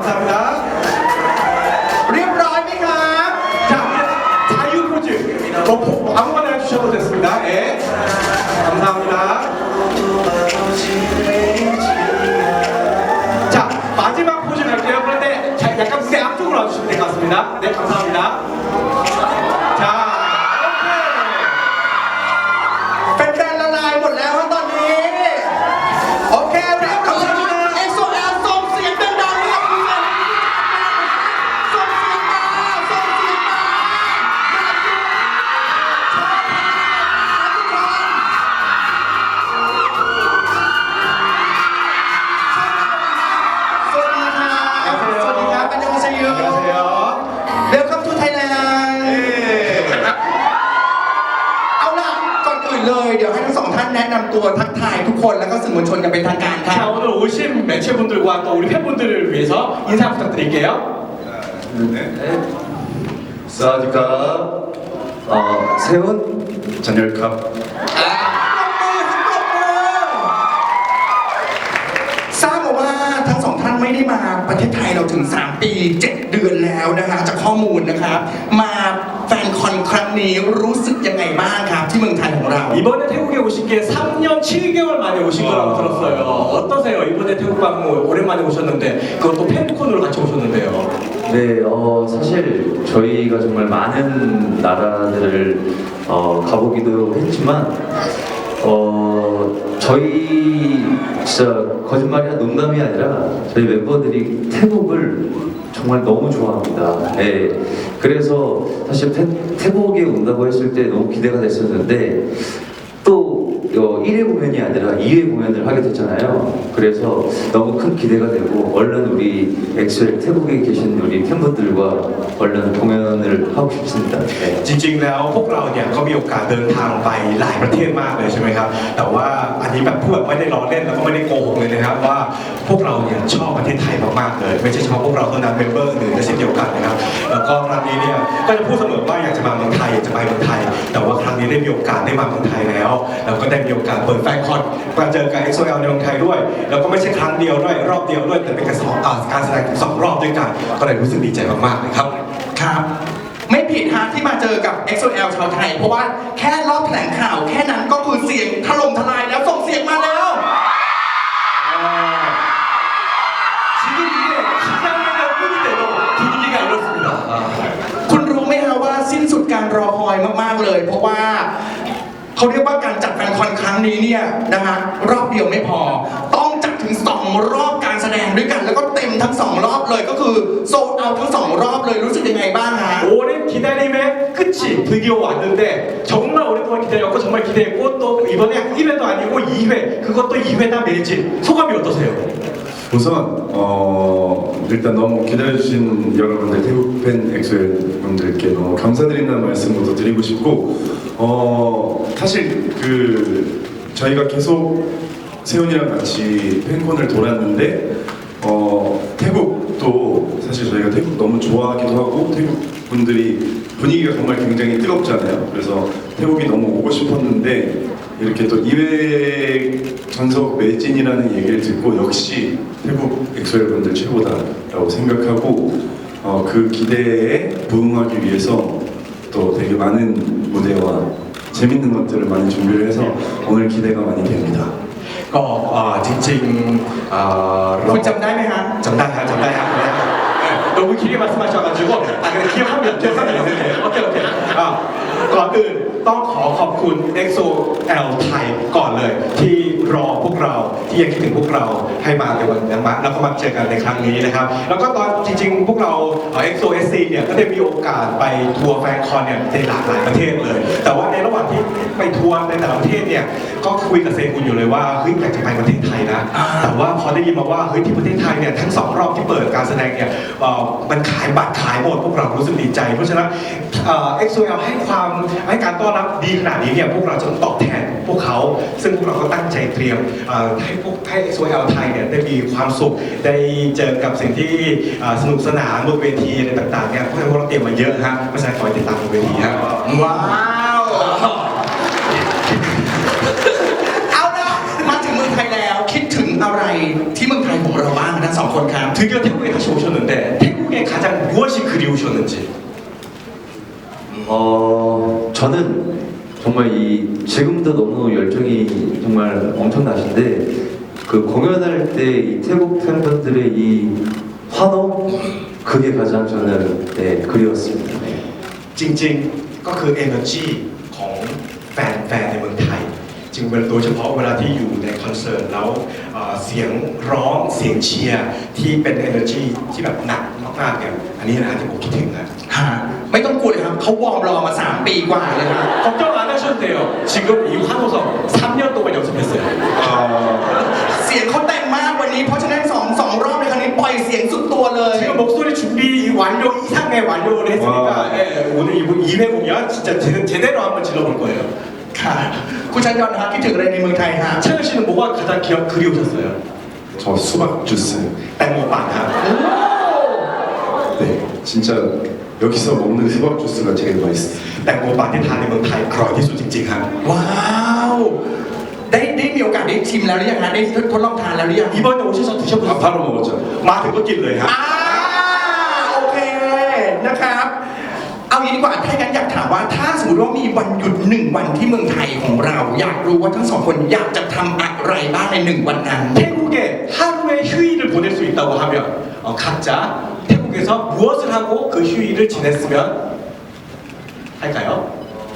감사합니다. 우리 브라미카 자 자유 포즈 뭐, 포- 아무거나 해주셔도 됐습니다. 예. 감사합니다. 자 마지막 포즈 갈게요. 그런데 자, 약간 무대 앞쪽으로 와주시면 될 것 같습니다. 네 감사합니다. 매체분들과 또 우리 팬분들을 위해서 인사 부탁드릴게요. 사와디캅 어, 세운 전열캅 อ่าปรบมือครับปรบมือทราบมาว่าทั้งสองท่านไม่ได้มาประเทศไทยเราถึง 3 ปี 7 นะครับ มาแฟนคอนครั้งนี้รู้สึกยังไงบ้างครับ ที่เมืองไทยของเรา 이번에 태국에 오신 게 3년 7개월 만에 오신 거라고 들었어요. 어떠세요? 이번에 태국 방문 오랜만에 오셨는데 그것도 팬콘으로 같이 오셨는데요. 네, 어, 사실 저희가 정말 많은 나라들을 어, 가보기도 했지만 어, 저희 진짜 거짓말이 아니라 농담이 아니라 저희 멤버들이 태국을 정말 너무 좋아합니다. 네, 그래서 사실 태, 태국에 온다고 했을 때 너무 기대가 됐었는데 또 어, 1회 공연이 아니라 2회 공연을 하게 됐잖아요. 그래서 너무 큰 기대가 되고 얼른 우리 엑소엘 태국에 계신 우리 팬분들과 얼른 공연을 하고 싶습니다. 네. จริงๆ แล้วพวกเราเนี่ยก็มีโอกาสเดินทางไปหลายประเทศมากเลยใช่ไหมครับ แต่ว่าอันนี้แบบพูดแบบไม่ได้ล้อเล่นแล้วก็ไม่ได้โกหกเลยนะครับว่าพวกเราเนี่ยชอบประเทศไทยมากๆเลย ไม่ใช่เฉพาะพวกเราเท่านั้นเมมเบอร์อื่นก็เช่นเดียวกันนะครับ แล้วก็ครั้งนี้เนี่ยก็จะพูดเสมอว่าอยากจะมาเมืองไทยอยากจะไปเมืองไทย แต่ว่าครั้งนี้ได้มีโอกาสได้มาเมืองไทยแล้ว แล้วก็ได้ มีโอกาสเปิดแฟนคอนมาเจอกับ XOL ในเมืองไทยด้วย แล้วก็ไม่ใช่ครั้งเดียวด้วยรอบเดียวด้วยแต่เป็นการสองการแสดงถึงสองรอบด้วยกันก็เลยรู้สึกดีใจมากๆเลยครับครับไม่ผิดฮะที่มาเจอกับ XOL ชาวไทย เพราะว่าแค่รอบแถลงข่าวแค่นั้นก็คือเสียงถล่มทลายแล้วส่งเสียงมาแล้ว นคอนครั้งนี้เนี่ยนะฮะรอบเดียวไม่พอ ต้องจัดถึง 2 รอบการแสดงด้วยกัน แล้วก็เต็มทั้ง 2 รอบเลยก็คือโซลเอาทั้ง 2 รอบเลยรู้สึกยังไงบ้างฮะ 오랜 기다림의 끝이 드디어 왔는데 정말 오랫동안 기다렸고 정말 기대했고 또 이번에 1회도 아니고 2회 그것도 2회나 매진 소감이 어떠세요? 우선 어, 일단 너무 기다려주신 여러분들 태국 팬 엑소엘 분들께 너무 감사드린다는 말씀부터 드리고 싶고 어, 사실 그 저희가 계속 세훈이랑 같이 팬콘을 돌았는데 어, 태국도 사실 저희가 태국 너무 좋아하기도 하고 태국 분들이 분위기가 정말 굉장히 뜨겁잖아요. 그래서 태국이 너무 오고 싶었는데 이렇게 또 2회 전석 매진이라는 얘기를 듣고 역시 태국 엑소엘 분들 최고다라고 생각하고 어, 그 기대에 부응하기 위해서 또 되게 많은 무대와 재밌는 것들을 많이 준비를 해서 오늘 기대가 많이 됩니다. ก็เอ่อจริงๆเอ่อเรา คุณจำได้ไหมฮะ จำได้ครับจำได้ครับ네, 너무 길게 말씀하셔가지고 아 그래 기억하면 기억하면 오케이 오케이 오케이 아ก่อนอื่น ต้องขอขอบคุณ EXO L ไทยก่อนเลย ที่รอพวกเราที่ยังคิดถึงพวกเราให้มาในวันนี้มาแล้วก็มาเจอกันในครั้งนี้นะครับ แล้วก็ตอนจริงๆ พวกเราเอ่อ EXO SC เนี่ยก็ได้มีโอกาสไปทัวร์แฟนคอนเนี่ยในหลากหลายประเทศเลย แต่ว่าในระหว่างที่ไปทัวร์ในแต่ละประเทศเนี่ยก็คุยกับเซกุนอยู่เลยว่าเฮ้ยอยากจะไปประเทศไทยนะแต่ว่าพอได้ยินมาว่าเฮ้ยที่ประเทศไทยเนี่ยทั้งสองรอบที่เปิดการแสดงเนี่ยเอ่อมันขายบัตรขายหมดพวกเรารู้สึกดีใจ เพราะฉะนั้นเอ่อ XOL ให้ความำให้การต้อรับดีขนาดนี้เนี่ยพวกเราจะต้องตอบแทนพวกเขา ซึ่งพวกเราก็ตั้งใจเตรียมเอ่อให้พวกให้ XOL ไทยเนี่ยได้มีความสุข ได้เจอกับสิ่งที่เอ่อสนุกสนานบนเวทีอะไรต่างๆเนี่ยพวกเราเตรียมมาเยอะฮะเพราะฉะนั้นขอให้ติดตามบนเวทีครับ ว้าว เอาละมาถึงเมืองไทยแล้วคิดถึงอะไรที่เมืองไทยของเราบ้างทั้งสองคนครับ 드디어 태국에 다시 오셨는데 태국에 가장 무엇이 그리우셨는지 어, 저는 정말 이 지금도 너무 열정이 정말 엄청나신데 그 공연할 때 이 태국 팬분들의 이 환호 그게 가장 저는 네, 그리웠습니다. 네. จริงๆ ก็คือ energy ของแฟนแฟนในเมืองไทย จึงเวลาโดยเฉพาะเวลาที่อยู่ในคอนเสิร์ตแล้วเอ่อเสียงร้องเสียงเชียร์ที่เป็น energy ที่แบบหนักมากๆเนี่ยอันนี้นะที่ผมคิดถึงนะ ฮะไม่ต้องกลัวเลยครับเขาวอร์มรอมา 3 ปีกว่าเลยครับ 걱정 안 하셔도 돼요. 지금 이 환호성 3년 동안 연습했어요. 아, เสียงเขาเต็มมากวันนี้ เพราะฉะนั้นสองสองรอบในครั้งนี้ปล่อยเสียงสุดตัวเลย 지금 목소리 준비 완료 이상의 완료를 했으니까 와. 예, 오늘 이 2회 공연 진짜 제- 제대로 한번 질러볼 거예요. ค่ะคุณชันยอนฮะคิดถึงอะไรในเมืองไทยฮะ 채연 씨는 뭐가 가장 기억 그리우셨어요? 저 수박 주스. 땡모빵. 네, 진짜 여기서 먹는 수박 주스가 제일 맛있어요. แตงโมปั่นที่ทานในเมืองไทยอร่อยที่สุดจริงๆครับ ว้าวได้ได้มีโอกาสได้ชิมแล้วหรือยังฮะได้ทดลองทานแล้วหรือยัง 이번에 오셔서 아, 드셔보셨어요? 바로 먹었죠. มาถึงก็กินเลยครับ อ่าโอเคนะครับ เอางี้ดีกว่าถ้างั้นอยากถามว่าถ้าสมมติว่ามีวันหยุดหนึ่งวันที่เมืองไทยของเรา อยากรู้ว่าทั้งสองคนอยากจะทำอะไรบ้างในหนึ่งวันนั้น 태국에 하루의 휴일을 보낼 수 있다고 하면 어, 각자 태국에서 무엇을 하고 그 휴일을 지냈으면 할까요?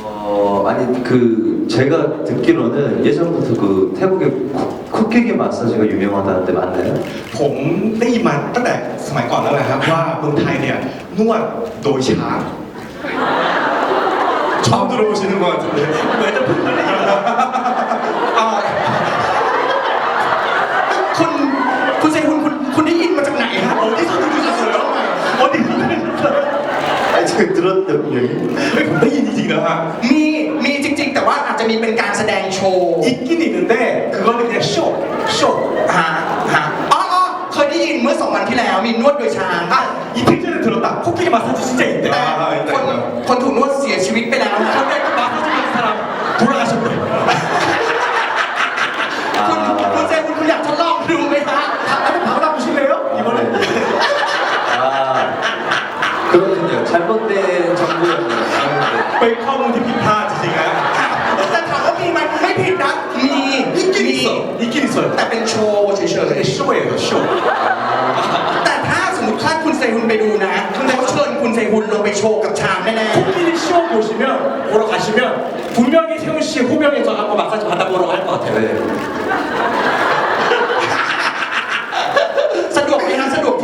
어, 아니 그 제가 듣기로는 예전부터 그 태국의 쿡- 쿡기기 마사지가 유명하다는데 맞나요? ผมได้ยินมาตั้งแต่สมัยก่อนแล้วนะครับว่าเมืองไทยเนี่ยนวดโดยช้าง 처음 들어보시는 것 같은데. เหมือนจะเพิ่งเคย 어디서 들으셨어요? 아니 제가 들었는데 분명히 เฮ้ยผมได้ยินจริงๆนะฮะ มีมีจริง ๆ แต่ว่าอาจจะมีเป็นการแสดงโชว์ 있긴 있는데 그거는 그냥 쇼, 쇼. ฮะฮะอ๋ออ๋อเคยได้ยินเมื่อสองวันที่แล้วมีนวดโดยช้าง 아 이틀 전에 들었다. 코끼리 마사지 진짜 있대. แต่ อ่าอีกแต่ คนคนถูกนวดเสียชีวิตไปแล้วฮะ 근데 그 마사지 받은 사람 잘못된 정보였네요 잘못된 เป็นข้อมูลที่ผิดพลาดจริงๆนะ แต่ถามว่ามีไหมไม่ผิดนะมี 있긴 มี 있어. 있긴 있어요. แต่เป็นโชว์เฉย 근데 쇼예요, 쇼. ๆแต่ถ้าสมมติถ้าคุณเซฮุนไปดูนะเขาเชิญคุณเซฮุนลงไปโชว์กับช้างแน่ 코끼리 쇼 보시면 보러 가시면 분명히 세훈 씨 호명에서 한번 마사지 받아보러 갈 것 같아요. 네. ไหมฮะสะดวกท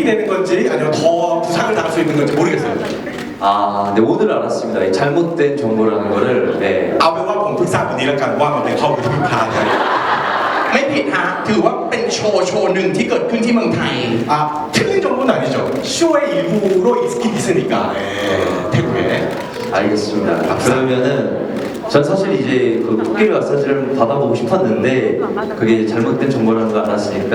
이게 힐링이 되는 건지 아니면 더 부상을 당할 수 있는 건지 모르겠어요. 아, 네 오늘 알았습니다. 이 잘못된 정보라는 거를 네. เอาเป็นว่าผมเพิ่งทราบวันนี้แล้วกันว่ามันเป็นข้อมูลที่ผิดพลาดครับ ไม่ผิดฮะถือว่าเป็นโชว์โชว์หนึ่งที่เกิดขึ้นที่เมืองไทย 아 틀린 정보는 아니죠. 쇼의 일부로 있긴 있으니까 예, 태국에. 알겠습니다. 그러면은 전 사실 이제 그 코끼리 마사지를 받아보고 싶었는데 그게 잘못된 정보라는 거 알았으니까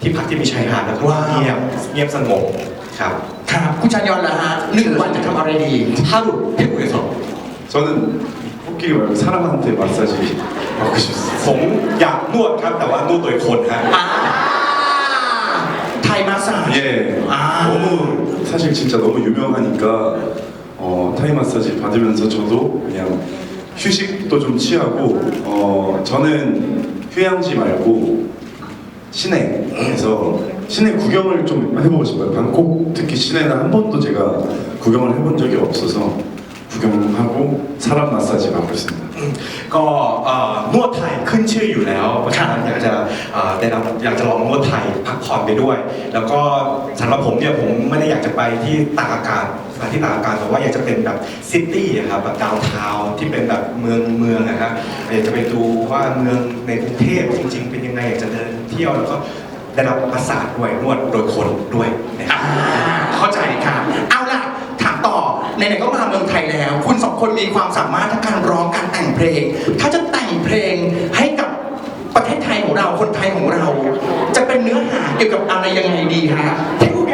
ที่พักที่มีชายหาดแล้วก็ ว้าว เงียบเงียบสงบครับ ครับคุณชายอนล่ะฮะหนึ่งวันจะทำอะไรดี 하루 태국에서 저는 코끼리 코끼리 말고 사람한테 마사지 받고 싶습니다. ผมอยากนวดครับแต่ว่านวดโดยคนฮะ อ่าไทยมาสซาจ 예, 아. 너무 사실 진짜 너무 유명하니까 어, 타이 마사지 받으면서 저도 그냥 휴식도 좀 취하고 어, 저는 휴양지 말고 시내에서 시내 구경을 좀 해보고 싶어요. 방콕 특히 시내는 한 번도 제가 구경을 해본 적이 없어서 구경하고 사람 마사지 받고 있습니다. ก็เอ่อนวดไทยขึ้นชื่ออยู่แล้วเพราะฉะนั้นอยากจะเอ่อได้รับอยากจะลองนวดไทยพักผ่อนไปด้วย แล้วก็สำหรับผมเนี่ยผมไม่ได้อยากจะไปที่ต่างอากาศ สถานที่ต่างอากาศแต่ว่าอยากจะเป็นแบบซิตี้อะครับแบบดาวน์ทาวน์ที่เป็นแบบเมืองเมืองนะฮะอยากจะไปดูว่าเมืองในกรุงเทพจริง ๆ เป็นยังไงอยากจะเดินเที่ยวแล้วก็ได้รับประสาทด้วยนวดโดยคนด้วยนะครับ อ่าเข้าใจค่ะ เอาล่ะ ถามต่อไหนๆก็มาเมืองไทยแล้ว คุณสองคนมีความสามารถทั้งการร้องการแต่งเพลง ถ้าจะแต่งเพลงให้กับประเทศไทยของเราคนไทยของเรา จะเป็นเนื้อหาเกี่ยวกับอะไรยังไงดีฮะ 태국에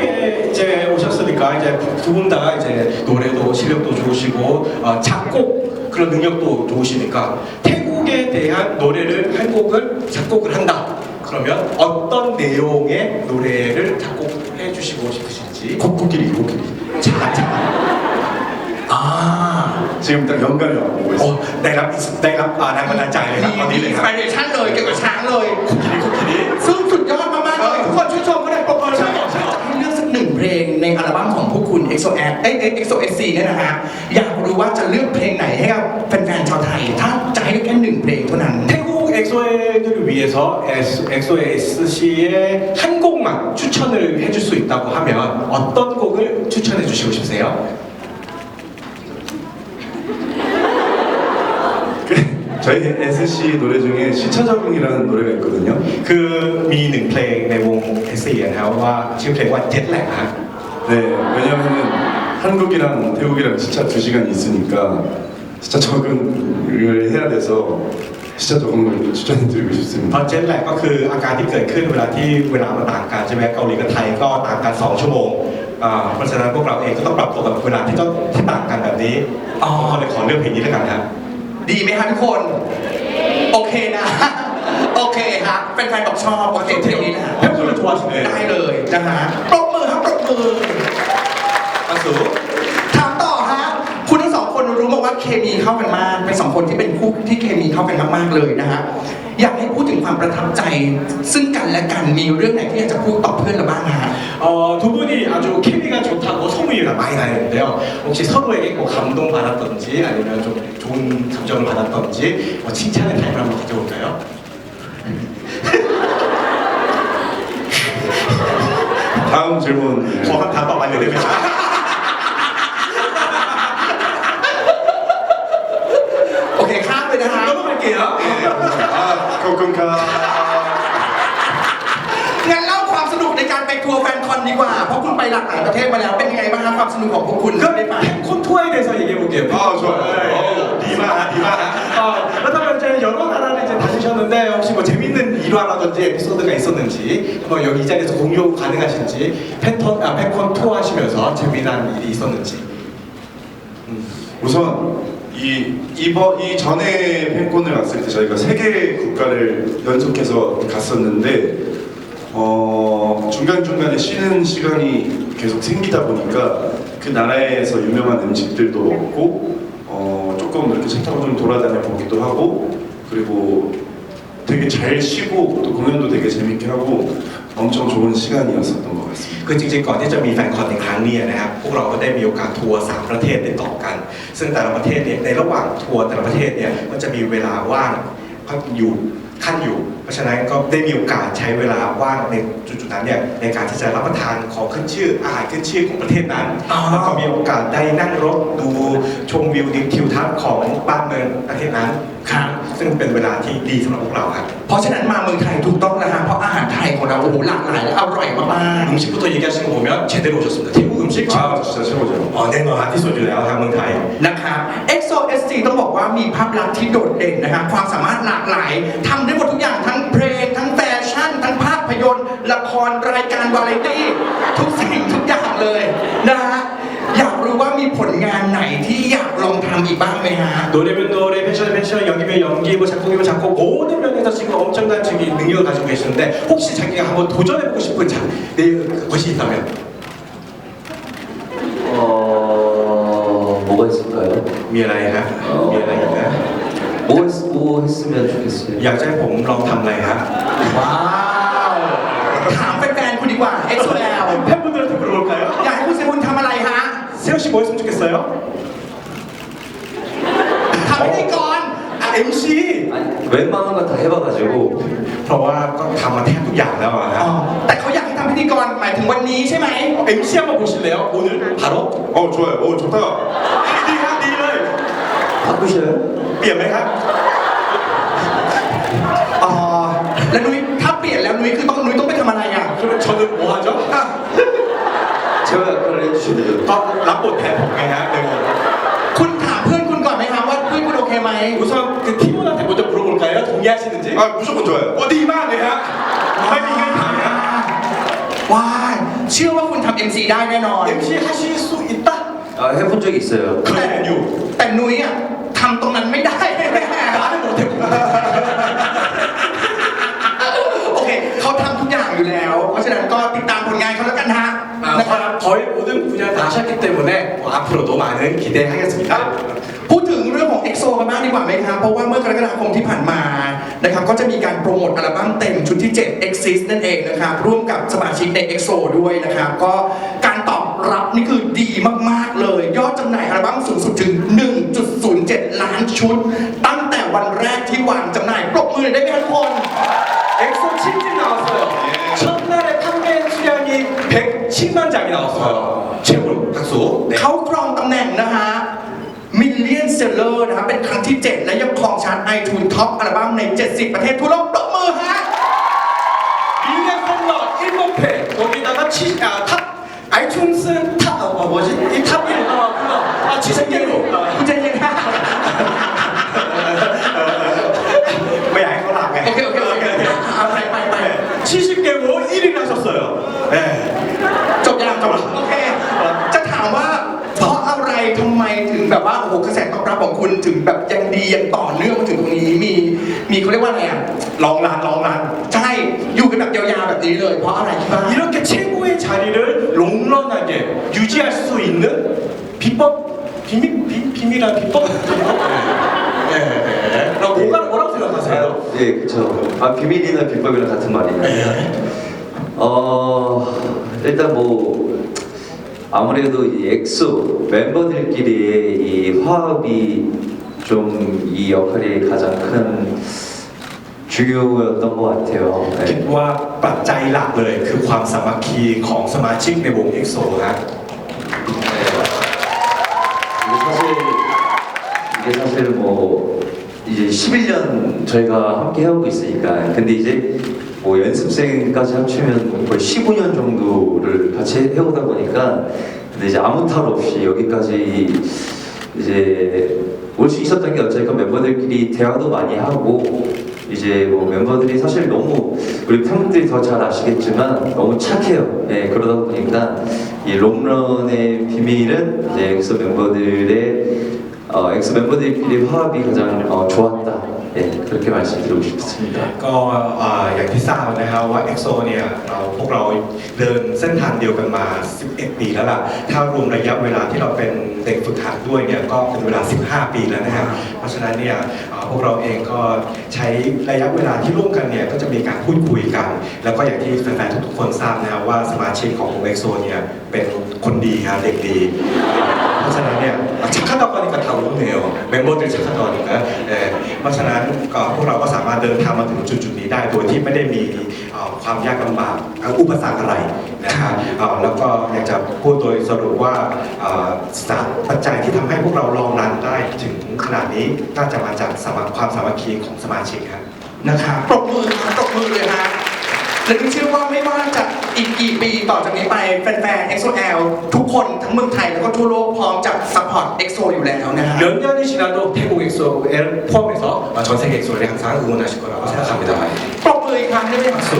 이제 오셨 으니까 이제 두 분 다 이제 노래도 실력도 좋으시고 어, 작곡 그런 능력도 좋으시니까 태국에 대한 노래를 한 곡을 작곡을 한다. 그러면 어떤 내용의 노래를 작곡해 주시고 싶으신지 코, 코끼리 코끼리 자, 자. อ่า 지금 딱 연관이 오고 있어요. 어, 내가 내가 아, 나 만난 짱이네. มีมีอินสปิเรชันเลยเกี่ยวกับช้างเลย 코끼리 코끼리. ซึ่งสุดยอดมากๆเลยทุกคนช่วยชม เลือกสักหนึ่งเพลงในอัลบั้มของพวกคุณ EXO X เอ้ย EXO SC เนี่ยนะฮะ อยากรู้ว่าจะเลือกเพลงไหนให้กับแฟนๆชาวไทย ถ้าจะให้เลือกแค่หนึ่งเพลงเท่านั้น 태국 엑소애들을 위해서 엑소에스씨의 한 곡만 추천을 해줄 수 있다고 하면 어떤 곡을 추천해 주시고 싶으세요? 저희 SC 노래 중에 시차 적응이라는 노래가 있거든요. คือมีหนึ่งเพลงในวง s อ นะครับว่าชื่อเพลงว่า Jet Lag ฮะ 네, 왜냐면은 한국이랑 태국이랑 시차 2시간 있으니까 시차 적응을 해야 돼서 시차 적응을 추천해드리고 เพ 싶습니다. ราะ Jet Lag ก็คืออาการที่เกิดขึ้นเวลาที่เวลามันต่างกันใช่ไหมเกาหลีกับไทยก็ต่างกัน 2 ชั่วโมงอ่าเพราะฉะนั้นพวกเราเองก็ต้องปรับตัวกับเวลาที่ต้องที่ต่างกันแบบนี้ อ๋อ ผมก็เลยขอเลือกเพลงนี้แล้วกันครับ ดีไหมฮะทุกคน โอเคนะ โอเคฮะแฟนๆบอกชอบโอเคเพลงนี้นะฮะ 팬분을 좋아하시네 ได้เลยนะฮะปรบมือครับปรบมือ 안수 ถามต่อฮะ คุณทั้งสองคนรู้มาว่าเคมีเข้ากันมาก เป็นสองคน ที่เป็นคู่ที่เคมีเข้ากันมากๆเลยนะฮะ อยากให้พูดถึงความประทับใจ ซึ่งกันและกันมีเรื่องไหนที่อยากจะพูดต่อเพื่อนเราบ้างฮะ 어, 두 분이 아주 케미가 좋다고 소문이 많이 나는데요. 혹시 서로에게 뭐 감동 받았던지 아니면 좀 좋은 감정을 받았던지 뭐 칭찬의 타임을 한번 가져볼까요? 다음 질문. 네. ขอคำถามต่อ 코쿤카. งั้นเล่าความสนุกในการไปทัวร์แฟนคอนดีกว่า เพราะคุณไปหลากหลายประเทศมาแล้ว เป็นยังไงบ้างครับความสนุกของพวกคุณได้ไป 그럼 팬콘 투어에 대해서 얘기해 볼게요. 아, 좋아요. 어우. 디마, 디마. 어, 그렇다면 이제 여러 나라를 이제 다니셨는데 혹시 뭐 재밌는 일화라든지 에피소드가 있었는지 뭐 여기 이 자리에서 공유 가능하신지 팬톤, 아, 팬콘 투어 하시면서 재미난 일이 있었는지. 우선 이 이번 이 전에 팬콘을 갔을 때 저희가 세개 국가를 연속해서 갔었는데 어 중간 중간에 쉬는 시간이 계속 생기다 보니까 그 나라에서 유명한 음식들도 먹고 어 조금 이렇게 차 타고 좀 돌아다녀 보기도 하고 그리고 되게 잘 쉬고 또 공연도 되게 재밌게 하고 엄청 좋은 시간이었었던 것 같습니다. คือจริงๆ ก่อนที่จะมีแฟนคอนในครั้งนี้นะครับ พวกเราก็ได้มีโอกาสทัวร์สามประเทศติดต่อกัน ซึ่งแต่ละประเทศเนี่ยในระหว่างทัวร์แต่ละประเทศเนี่ยก็จะมีเวลาว่างพักอยู่ขั้นอยู่ เพราะฉะนั้นก็ได้มีโอกาสใช้เวลาว่างในจุดๆนั้นเนี่ยในการที่จะรับประทานของขึ้นชื่ออาหารขึ้นชื่อของประเทศนั้น อ๋อ แล้วก็มีโอกาสได้นั่งรถดูชมวิวทิวทัศน์ของบ้านเมืองประเทศนั้น ครับ ซึ่งเป็นเวลาที่ดีสำหรับพวกเราครับ เพราะฉะนั้นมาเมืองไทยถูกต้องนะฮะ เพราะอาหารไทยของเราโอ้โหหลากหลายและอร่อยมาก 음식부터 얘기하시는 거 보면 제대로 오셨습니다. 태국 음식 아 진짜 최고죠. 어, 네, 뭐 아티소주래요, 한국타이. ๆนะครับ EXO SC ต้องบอกว่ามีภาพลักษณ์ที่โดดเด่นนะฮะ ความสามารถหลากหลายทำได้หมดทุกอย่างทั้งเพลง ทั้งแฟชั่น ทั้งภาพยนตร์ ละครรายการวาไรตี้ ทุกสิ่งทุกอย่างเลยนะฮะ อยากรู้ว่ามีผลงานไหนที่อยากลองทำอีกบ้างไหมฮะ 노래면 노래, 패션 연기, 연기, 뭐 작곡이면 작곡 모든 면에서 지금 엄청난 지금 능력을 가지고 계시는데 혹시 자기가 한번 도전해보고 싶은 자, 네, 것이 있다면 어 뭐가 있을까요? 미안해, 어. 미안해. 뭐, 했, 뭐 했으면 좋겠어요. อยากจะให้ผมลองทำอะไรฮะ ว้าวถามแฟนๆคุณดีกว่า XOL 팬분들한테 물어볼까요? อยาก 세호 씨 뭐 했으면 좋겠어요? ทำพิธีกร 아, MC! 아니 웬만한 거 다 해봐가지고 เพราะว่าก็ทำมาแทบทุกอย่างแล้วอะฮะ อ๋อแต่เขาอยากให้ทำพิธีกรหมายถึงวันนี้ใช่ไหม MC 한번 보실래요? 오늘 바로? 어 좋아요. 어 좋다.ดีครับดีเลย 바꾸셔요? เปลี่ยนไหมครับ อ๋อ แล้วนุ้ยถ้าเปลี่ยนแล้วนุ้ยคือต้องนุ้ยต้องไปทำอะไรอ่ะ 그러면 저는 뭐 하죠? 제가 역할을 해주시면 돼요. ก็รับบทแทนผมไงฮะเดี๋ยว คุณถามเพื่อนคุณก่อนไหมครับว่าเพื่อนคุณโอเคไหม 우선 그 팀원한테 먼저 물어볼까요? 동의하시는지? 아 무조건 좋아요. โอ้ดีมากเลยฮะไม่มีเงื่อนไขฮะ ว้ายเชื่อว่าคุณทำ MC ได้แน่นอน MC 하실 수 있다? 아 해본 적이 있어요. เคยเห็นอยู่ แต่นุ้ยอ่ะทำตรงนั้นไม่ได้ 나는 못해 โอเคเขาทำทุกอย่างอยู่แล้ว เพราะฉะนั้นก็ติดตามผลงานเขาแล้วกันฮะ 아, นะครับ 거의 모든 분야를 다 하셨기 때문에 뭐 앞으로도 많은 기대하겠습니다 พูดถึงเรื่องของ EXO กันบ้างดีกว่าไหมครับ เพราะว่าเมื่อกรกฎาคมที่ผ่านมานะครับก็จะมีการโปรโมทอัลบั้มเต็มชุดที่ 7 Exist นั่นเองนะครับ ร่วมกับสมาชิกใน EXO ด้วยนะครับ ก็การตอบรับนี่คือดีมาก ๆ เลย ยอดจำหน่ายอัลบั้มสูงสุดถึง 1.07 ล้านชุด ตั้งแต่วันแรกที่วางจำหน่ายปรบมือได้ไหมครับทุกคน 110만 장이 나왔어요 최고 박수 네. เขาครองตำแหน่งนะฮะมิลเลียนเซลเลอร์นะครับเป็นครั้งที่ 7 และยังครองชาร์ตไอทูนท็อปอัลบั้มใน 70 ประเทศทั่วโลกปรบมือฮะ 밀리언 셀러 1번패 거기다가 치, 아, 탑 아이튠스 탑 어, 뭐지? 이탑 1, 어, 그거 아, 70개로 คุณใจเย็นฮะ 왜 아예 거라 안 해? โอเคโอเคโอเคเอาไปไปไป 70개로 1위를 하셨어요 네. จบยังจบแล้วโอเค จะถามว่าเพราะอะไรทำไมถึงแบบว่าโอ้โหกระแสตอบรับของคุณถึงแบบยังดียังต่อเนื่องมาถึงตรงนี้มีมีเขาเรียกว่าอะไรอ่ะ 롱란 롱란 ใช่อยู่กันแบบยาวๆแบบนี้เลย เพราะอะไรที่บ้าน 이렇게 최고의 자리를 롱런하게 유지할 수 있는 비법 비밀 비, 비밀한 비법 네. 네. 네. 그럼 뭐가 뭐라고 생각하세요? 예, 그쵸. 아 비밀이나 비법이랑 같은 말이에요. 어 일단 뭐 아무래도 이 엑소 멤버들끼리의 이 화합이 좀 이 역할이 가장 큰 중요였던 것 같아요. คิด 네. ว่าปัจจัยหลักเลยคือความสามัคคีของสมาชิกในวง EXO ฮะ 이게 사실 이게 사실 뭐 이제 11년 저희가 함께 해오고 있으니까 근데 이제 뭐 연습생까지 합치면 거의 15년 정도를 같이 해오다 보니까 근데 이제 아무 탈 없이 여기까지 이제 올 수 있었던 게 어쩌니까 멤버들끼리 대화도 많이 하고 이제 뭐 멤버들이 사실 너무 우리 팬분들이 더 잘 아시겠지만 너무 착해요. 예, 그러다 보니까 이 롱런의 비밀은 이제 엑소 멤버들의 어, 엑소 멤버들끼리 화합이 가장 어, 좋았다. 예, 그렇게 말씀드리고 싶습니다. ก็เอ่ออย่างที่ทราบนะครับว่า EXO เนี่ยเราพวกเราเดินเส้นทางเดียวกันมา 11 ปีแล้วล่ะ ถ้ารวมระยะเวลาที่เราเป็นเด็กฝึกหัดด้วยเนี่ยก็เป็นเวลา 15 ปีแล้วนะครับ เพราะฉะนั้นเนี่ยเอ่อพวกเราเองก็ใช้ระยะเวลาที่ร่วมกันเนี่ยก็จะมีการพูดคุยกัน แล้วก็อย่างที่แฟนๆทุกๆคนทราบนะครับว่าสมาชิกของวง EXO เนี่ยเป็นคนดีครับเด็กดี เพ ราะฉะนั้นเนี่ยชักขั้นตอนนี้ก็ทำรู้เร็วเมมเบอร์ชักขั้นตอนนี้นะเอ่อเพราะฉะนั้นก็พวกเราก็สามารถเดินทางมาถึงจุดๆนี้ได้โดยที่ไม่ได้มีเอ่อความยากลำบากเอ่ออุปสรรคอะไรนะครับเอ่อแล้วก็อยากจะพูดโดยสรุปว่าเอ่อสาปัจจัยที่ทำให้พวกเราลองรันได้ถึงขนาดนี้น่าจะมาจากสามัคความสามัคคีของสมาชิกครับนะครับปรบมือครับปรบมือเลยฮะ และนี่เชื่อว่าไม่ว่าจะอีกกี่ปีต่อจากนี้ไปแฟนๆ EXO-L ทุกคนทั้งเมืองไทยแล้วก็ทั่วโลกพร้อมจะซัพพอร์ต EXO อยู่แล้วนะฮะ 몇 년이 지나도 태국 엑소를 포함해서 전 세계 엑소를 항상 응원하실 거라고 생각합니다. ปรบมืออีกครั้งได้ไหมครับ 박수.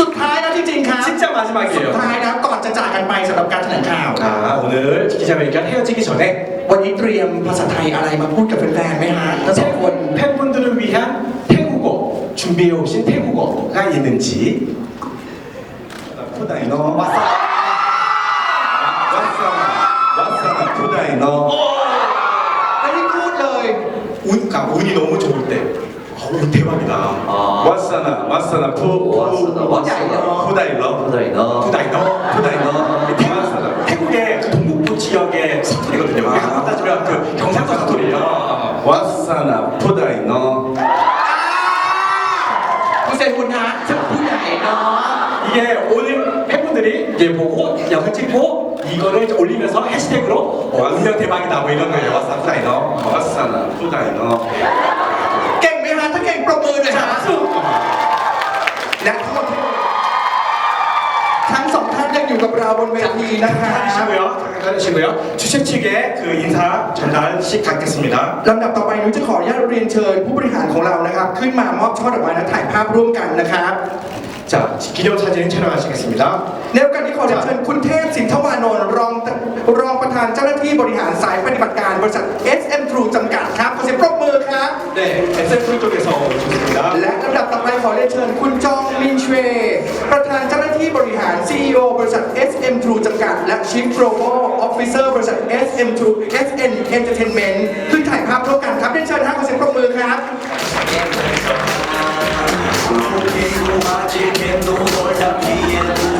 สุดท้ายแล้วจริงๆครับ 진짜 สุด 마지막이에요. ท้ายนะก่อนจะจากกันไปสำหรับการแถลงข่าว 아, 오늘 기자회견 헤어지기 전에 วันนี้เตรียมภาษาไทยอะไรมาพูดกับแฟนๆไหมฮะทั้งสองคน 팬분들을 위한 태국어 준비해 오신 태국어가 있는지. 코다이 너 왔어. 왔어. 왔어. 코다이 너. 아이고 그, 운, 아, 운이 너무 좋을 때. 아, 어우 대박이다. 아. 왔어나 왔어나 푸 푸, 푸다이 너, 코다이 너. 코다이 너. 코다이 너 태국의 그 동북부 지역의 사투리거든요. 아, 따지면 그 경상도 사투리예요. 왔어나 코다이 너. 이게 오늘 팬분들이 이게 보고 영상 찍고 이거를 이제 올리면서 해시태그로 어, 운명 대박이다 뭐 이런 거예요 왔사 부다이너 왔사나 푸다이너 เก่งไหมฮะถ้าเก่งปรบมือหน่อยฮะและทั้งหมดทั้งสองท่านยังอยู่กับเราบนเวทีนะคะ 기다리시고요 기다리시고요 주최 측에 그 인사 전달식 갖겠습니다 ลำดับต่อไปนุ้ยจะขออนุญาตเรียนเชิญผู้บริหารของเรานะครับ ขึ้นมามอบช่อดอกไม้และถ่ายภาพร่วมกันนะครับ 자 기념사진 촬영하시겠습니다 ในโอกาสนี้ขอเรียนเชิญคุณเทพสินทวานนท์รองรองประธานเจ้าหน้าที่บริหารสายปฏิบัติการบริษัท SM True จำกัดครับขอเสียงปรบมือครับ 네 SM 쪽에서 오셨습니다 และลำดับต่อไปขอเรียนเชิญคุณจองมินเชวประธานเจ้าหน้าที่บริหาร CEO บริษัท SM True จำกัด และ Chief Global Officer บริษัท SM True SN Entertainment ขึ้นถ่ายภาพร่วมกันครับเรียนเชิญครับขอเสียงปรบมือครับ 우리 아직도 널 담기엔